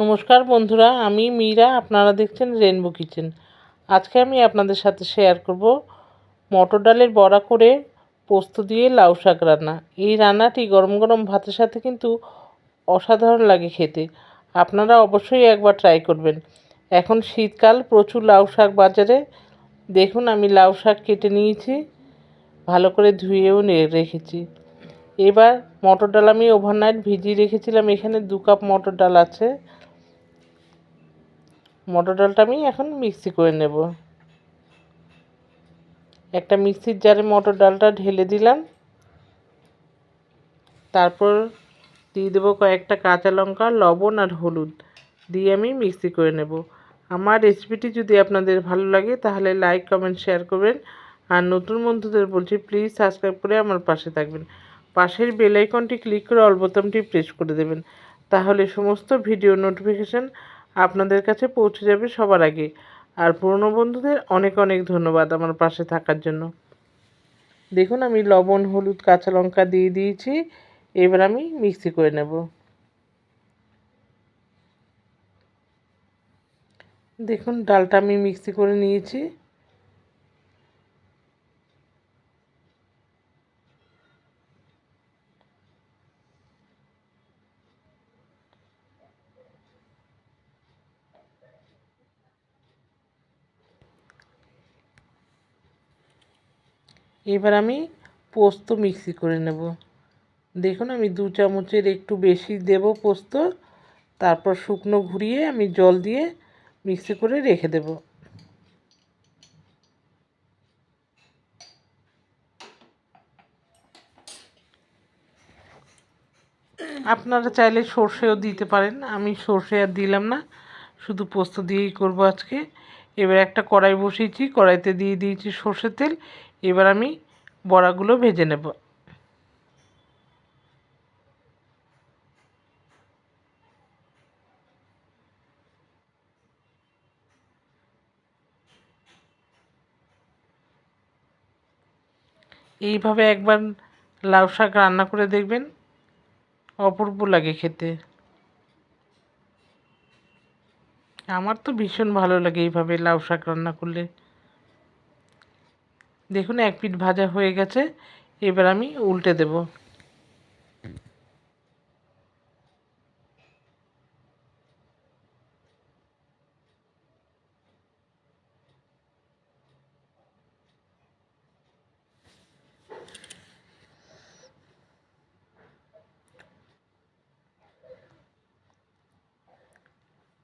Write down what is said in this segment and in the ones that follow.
নমস্কার বন্ধুরা, আমি মীরা, আপনারা দেখছেন রেনবো কিচেন আজকে আমি আপনাদের সাথে শেয়ার করব মটর ডালের বড়া করে পোস্ত দিয়ে লাউ শাক রান্না। এই রান্নাটি গরম গরম ভাতের সাথে কিন্তু অসাধারণ লাগে খেতে। আপনারা অবশ্যই একবার ট্রাই করবেন। এখন শীতকাল, প্রচুর লাউ শাক বাজারে। দেখুন, আমি লাউ শাক কেটে নিয়েছি, ভালো করে ধুয়েও রেখেছি। এবার মটর ডাল আমি ওভারনাইট ভিজিয়ে রেখেছিলাম, এখানে দু কাপ মটর ডাল আছে। মটর ডালটা আমি এখন মিক্সি করে নেব। একটা মিক্সির জারে মটর ডালটা ঢেলে দিলাম। তারপর দিয়ে দেবো কয়েকটা কাঁচা লঙ্কা, লবণ আর হলুদ দিয়ে আমি মিক্সি করে নেব। আমার রেসিপিটি যদি আপনাদের ভালো লাগে তাহলে লাইক, কমেন্ট, শেয়ার করবেন। আর নতুন বন্ধুদের বলছি প্লিজ সাবস্ক্রাইব করে আমার পাশে থাকবেন। পাশের বেলাইকনটি ক্লিক করে অল প্রেস করে দেবেন। তাহলে সমস্ত ভিডিও নোটিফিকেশান আপনাদের কাছে পৌঁছে যাবে সবার আগে। আর পুরনো বন্ধুদের অনেক অনেক ধন্যবাদ আমার পাশে থাকার জন্য। দেখুন, আমি লবণ, হলুদ, কাঁচা লঙ্কা দিয়ে দিয়েছি। এবার আমি মিক্সি করে নেব। দেখুন, ডালটা আমি মিক্সি করে নিয়েছি। এবার আমি পোস্ত মিক্সি করে নেব। দেখুন, আমি দু চামচের একটু বেশি দেব পোস্ত। তারপর শুকনো ঘুরিয়ে আমি জল দিয়ে মিক্সি করে রেখে দেব। আপনারা চাইলে সর্ষেও দিতে পারেন। আমি সর্ষে আর দিলাম না, শুধু পোস্ত দিয়েই করব আজকে। এবার একটা কড়াই বসিয়েছি, কড়াইতে দিয়ে দিয়েছি সর্ষের তেল। এবার আমি বড়াগুলো ভেজে নেব। এইভাবে একবার লাউ শাক রান্না করে দেখবেন অপূর্ব লাগে খেতে। আমার তো ভীষণ ভালো লাগে এইভাবে লাউ শাক রান্না করলে। দেখুন, এক পিঠ ভাজা হয়ে গেছে। এবার আমি উল্টে দেব।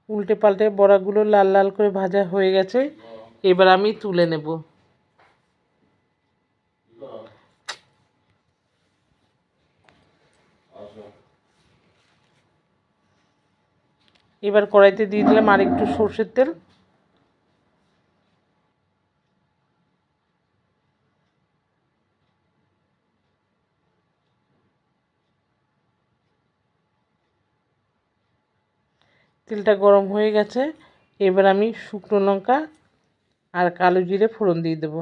উল্টে পাল্টে বড়াগুলো লাল লাল করে ভাজা হয়ে গেছে। এবার আমি তুলে নেব। এবার কড়াইতে দিয়ে দিলাম আর একটু সর্ষের তেল। তেলটা গরম হয়ে গেছে। এবার আমি শুকনো লঙ্কা আর কালো জিরে ফোড়ন দিয়ে দেবো।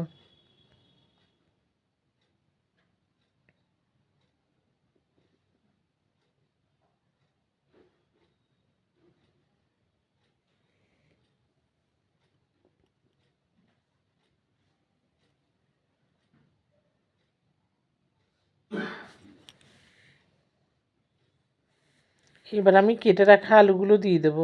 এবার আমি কেটে রাখা আলুগুলো দিয়ে দেব।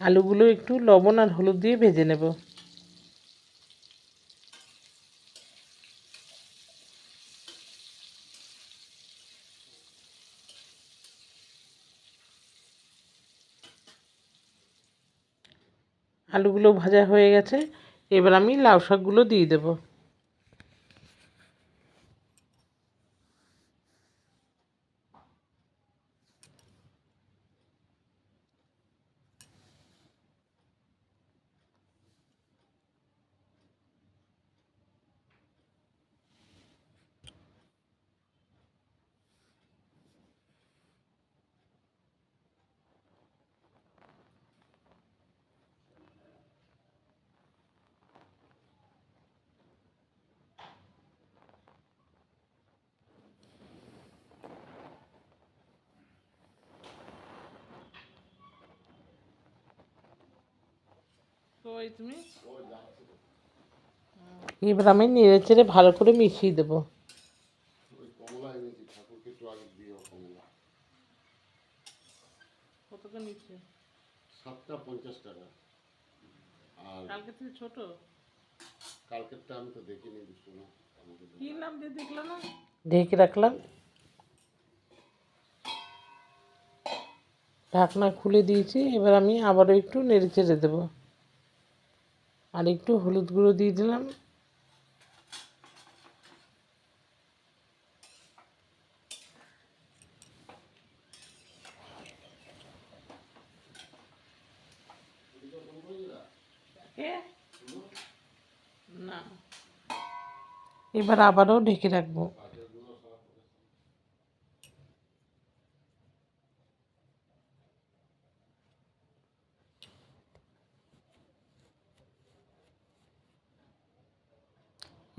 আলুগুলো একটু লবণ আর হলুদ দিয়ে ভেজে নেব। আলুগুলো ভাজা হয়ে গেছে এবার আমি লাউ শাকগুলো দিয়ে দেব। কই তুমি এবার আমি নেড়ে চেড়ে ভালো করে মিশিয়ে দেবো। ওই কমলা এনেছি ঠাকুরকে একটু আগে দিও কমলা কতটা নিচ্ছে? সাতটা পঞ্চাশ টাকা। আর কালকে থেকে ছোট? কালকেরটা আমি তো দেখিনি বুঝছ না? আমাকে তো- কি নাম দিয়ে দেখল না? ঢেকে রাখলাম। ঢাকনা খুলে দিয়েছি এবার আমি আবারও একটু নেড়ে চেড়ে দেবো। আর একটু হলুদ গুঁড়ো দিয়ে দিলাম। না। এবার আবারও ঢেকে রাখব।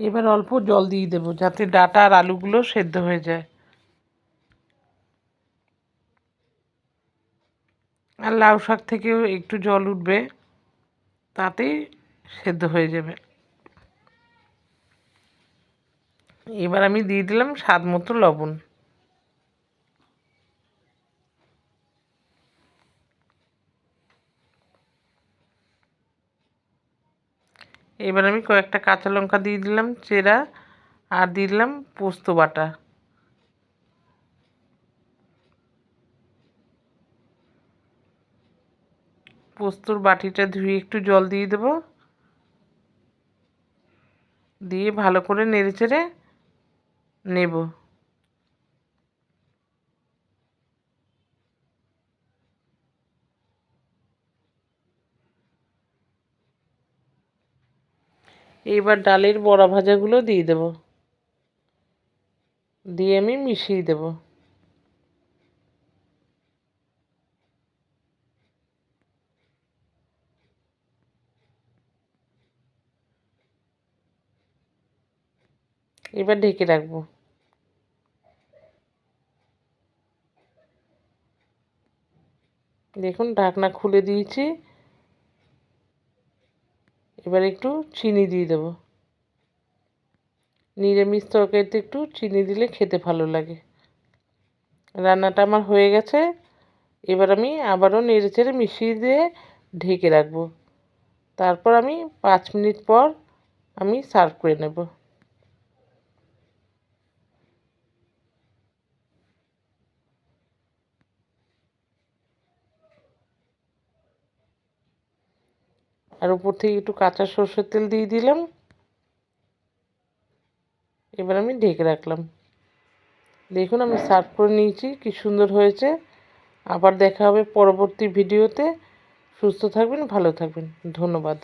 এবার অল্প জল দিয়ে দেব যাতে ডাটা আর আলুগুলো সেদ্ধ হয়ে যায়। আর লাউ শাক থেকেও একটু জল উঠবে তাতেই সেদ্ধ হয়ে যাবে। এবার আমি দিয়ে দিলাম স্বাদ মতো লবণ। এবার আমি কয়েকটা কাঁচা লঙ্কা দিয়ে দিলাম, চেরা আর দিয়ে দিলাম পোস্ত বাটা। পোস্তর বাটিটা ধুয়ে একটু জল দিয়ে দেব। দিয়ে ভালো করে নেড়ে চেড়ে নেব। এবার ডালের বড়া ভাজাগুলো দিয়ে দেব। দিয়ে আমি মিশিয়ে দেব। এবার ঢেকে রাখব। দেখুন, ঢাকনা খুলে দিয়েছি। এবার একটু চিনি দিয়ে দেবো। নিরামিষ তরকারিতে একটু চিনি দিলে খেতে ভালো লাগে। রান্নাটা আমার হয়ে গেছে। এবার আমি আবারও নেড়ে চেড়ে মিশিয়ে দিয়ে ঢেকে রাখব। তারপর আমি পাঁচ মিনিট পর আমি সার্ভ করে নেব। আর উপর থেকে একটু কাঁচা সর্ষের তেল দিয়ে দিলাম। এবার আমি ঢেকে রাখলাম। দেখুন আমি সার্ভ করে নিয়েছি, কি সুন্দর হয়েছে। আবার দেখা হবে পরবর্তী ভিডিওতে। সুস্থ থাকবেন, ভালো থাকবেন। ধন্যবাদ।